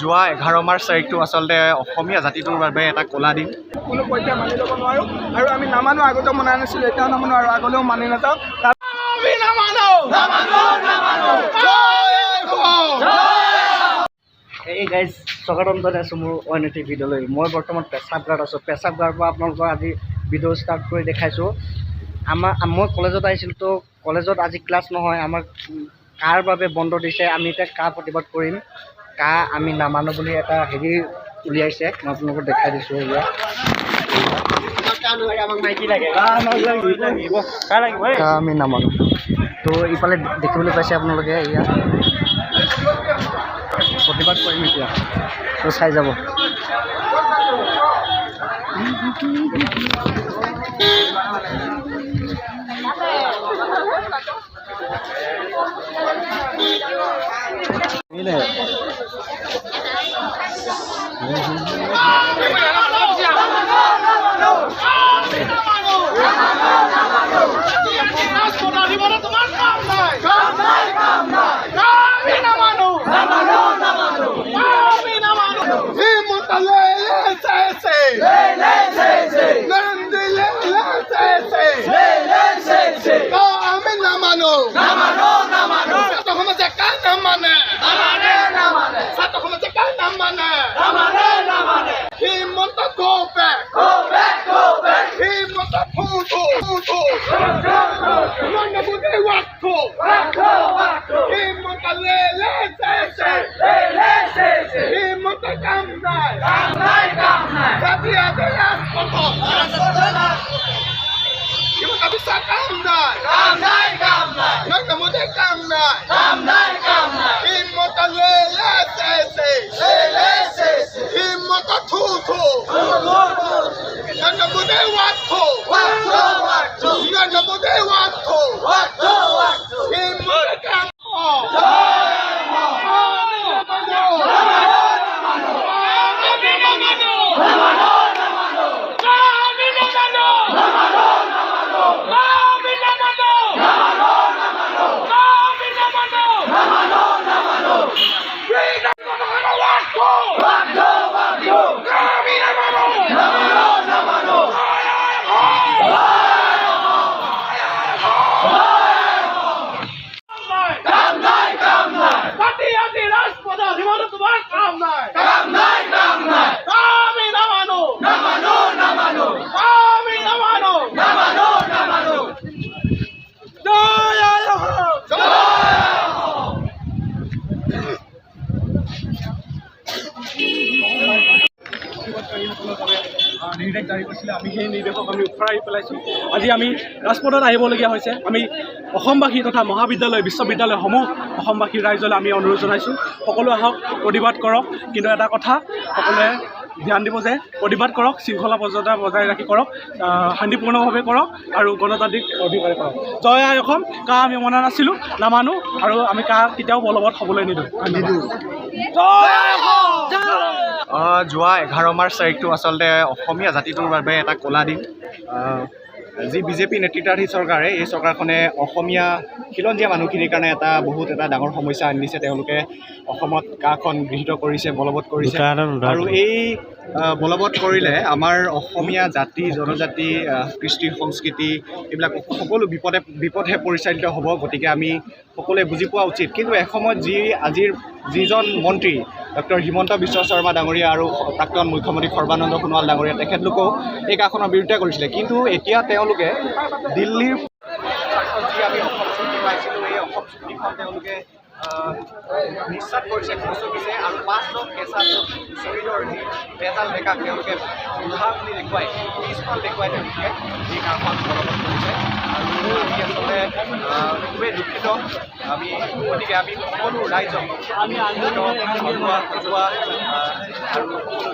যোৱা এঘাৰ মাৰ্চ তাৰিখটো আচলতে অসমীয়া জাতিটোৰ বাবে এটা ক'লা দিন। কোনো পৰ্যায়ে মানি ল'ব নোৱাৰোঁ। আৰু আমি নামানো আগতেও মনা নাছিলোঁ এতিয়াও নামানো আৰু আগলৈও মানি নাযাওঁ। নামানো। জয় ho! এই গাইজ স্বাগতম আছোঁ মোৰ অইন এটি ভিডিঅ'লৈ। মই বৰ্তমান পেচাবগাৰত আছোঁ। পেচাবগাৰৰ পৰা আপোনালোকৰ আজি ভিডিঅ' ষ্টাৰ্ট কৰি দেখাইছোঁ। আমাৰ মই কলেজত আহিছিলোঁ তো কলেজত আজি ক্লাছ নহয় আমাক কাৰ বাবে বন্ধ দিছে, আমি এতিয়া কা প্ৰতিবাদ কৰিম কা আমি নামানো বুলি এটা হেৰি উলিয়াইছে, মই আপোনালোকক দেখাই দিছোঁ এয়া কা আমি নামানো। তো ইফালে দেখিবলৈ পাইছে আপোনালোকে এয়া প্ৰতিবাদ কৰিম এতিয়া, তো চাই যাব। He pull. None of they want to. He must lay, lay, say, say. He must come down. Come down, come down. Tapi ada last photo. He must Oh. নিৰ্দেশ জাৰি কৰিছিলে আমি সেই নিৰ্দেশক আমি উফৰাই পেলাইছোঁ। আজি আমি ৰাজপথত আহিবলগীয়া হৈছে। আমি অসমবাসী তথা মহাবিদ্যালয় বিশ্ববিদ্যালয়সমূহ অসমবাসী ৰাইজলৈ আমি অনুৰোধ জনাইছোঁ। সকলো আহক প্ৰতিবাদ কৰক। কিন্তু এটা কথা সকলোৱে ধ্যান দিব যে প্ৰতিবাদ কৰক শৃংখলা মৰ্যাদা বজাই ৰাখি কৰক শান্তিপূৰ্ণভাৱে কৰক আৰু গণতান্ত্ৰিক অধিকাৰে কৰক। জয় আই অসম কা আমি মনা নাছিলোঁ নামানো আৰু আমি কা কেতিয়াও বলবৎ হ'বলৈ নিদিওঁ। নিদিওঁ। জয় আই অসম! আহ, যোৱা এঘাৰ মাৰ্চ তাৰিখটো আচলতে অসমীয়া জাতিটোৰ বাবে এটা ক'লা দিন। যি বিজেপি নেতৃত্বাধীন চৰকাৰে এই চৰকাৰখনে অসমীয়া খিলঞ্জীয়া মানুহখিনিৰ কাৰণে এটা বহুত এটা ডাঙৰ সমস্যা আনি দিছে তেওঁলোকে অসমত কাখন গৃহীত কৰিছে বলবৎ কৰিছে। আৰু এই বলবৎ কৰিলে আমাৰ অসমীয়া জাতি জনজাতি কৃষ্টি সংস্কৃতি এইবিলাক সকলো বিপদে বিপদহে পৰিচালিত হ'ব গতিকে আমি সকলোৱে বুজি পোৱা উচিত। কিন্তু এসময়ত যি আজিৰ যিজন মন্ত্ৰী ডক্টৰ হিমন্ত বিশ্ব শৰ্মা ডাঙৰীয়া আৰু প্ৰাক্তন মুখ্যমন্ত্ৰী সৰ্বানন্দ সোণোৱাল ডাঙৰীয়া তেখেতলোকেও এই কাখনৰ বিৰুদ্ধে কৰিছিলে। কিন্তু এতিয়া তেওঁলোকে দিল্লীৰ যি আমি অসম চুক্তি পাইছিলোঁ এই অসম চুক্তিখন তেওঁলোকে নিশ্চাত কৰিছে খচকিছে আৰু পাঁচজন কেঁচা শ্বহীদৰ যি বেজাল ডেকাক তেওঁলোকে উদ্ধাৰ বুলি দেখুৱাই, পিছফাল দেখুৱাই তেওঁলোকে এই কামখন বলবৎ কৰিছে। আৰু আমি আচলতে খুবেই দুখিত। আমি গতিকে আমি সকলো ৰাইজক আমি সজোৱা আৰু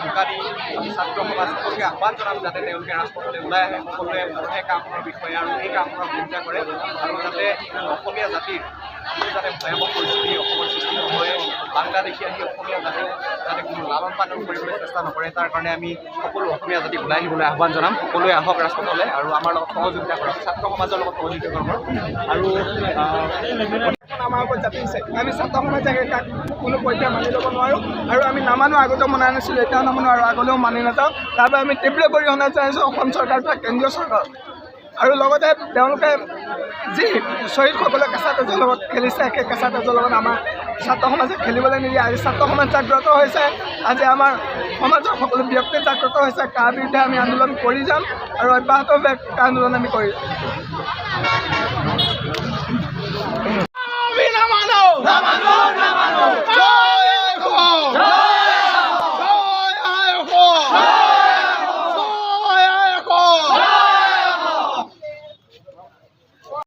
দোকানী আমি ছাত্ৰ সমাজ সকলোকে আহ্বান জনাম যাতে তেওঁলোকে ৰাজপথলৈ ওলাই আহে সকলোৱে পঢ়ে কামখনৰ বিষয়ে আৰু এই কামখনৰ বিৰোধিতা কৰে আৰু যাতে অসমীয়া জাতিৰ যাতে ভয়াৱহ পৰিস্থিতি অসমৰ সৃষ্টি নহয় বাংলাদেশী আহি অসমীয়া কোনো লালন পালন কৰিবলৈ চেষ্টা নকৰে, তাৰ কাৰণে আমি সকলো অসমীয়া জাতিক ওলাই আহিবলৈ আহ্বান জনাম। সকলোৱে আহক ৰাজপথলৈ আৰু আমাৰ লগত সহযোগিতা কৰক, ছাত্ৰ সমাজৰ লগত সহযোগিতা কৰক। আৰু আমাৰ ওপৰত জাপিছে আমি ছাত্ৰ সমাজে কোনো পৰ্যায়ে মানি ল'ব নোৱাৰোঁ। আৰু আমি নামানো, আগতেও মনা নাছিলোঁ, এতিয়াও নামানো আৰু আগলৈও মানি নাযাওঁ। তাৰ বাবে আমি তীব্ৰ অৰিহণা জনাইছোঁ অসম চৰকাৰ তথা কেন্দ্ৰীয় চৰকাৰ। আৰু লগতে তেওঁলোকে যি শ্বহীদসকলে কেঁচা তেজৰ লগত খেলিছে, সেই কেঁচা তেজৰ লগত আমাৰ ছাত্ৰ সমাজে খেলিবলৈ নিদিয়ে। আজি ছাত্ৰ সমাজ জাগ্ৰত হৈছে। আজি আমাৰ সমাজৰ সকলো ব্যক্তি জাগ্ৰত হৈছে। কাৰ বিৰুদ্ধে আমি আন্দোলন কৰি যাম আৰু অব্যাহত আন্দোলন আমি কৰি যাম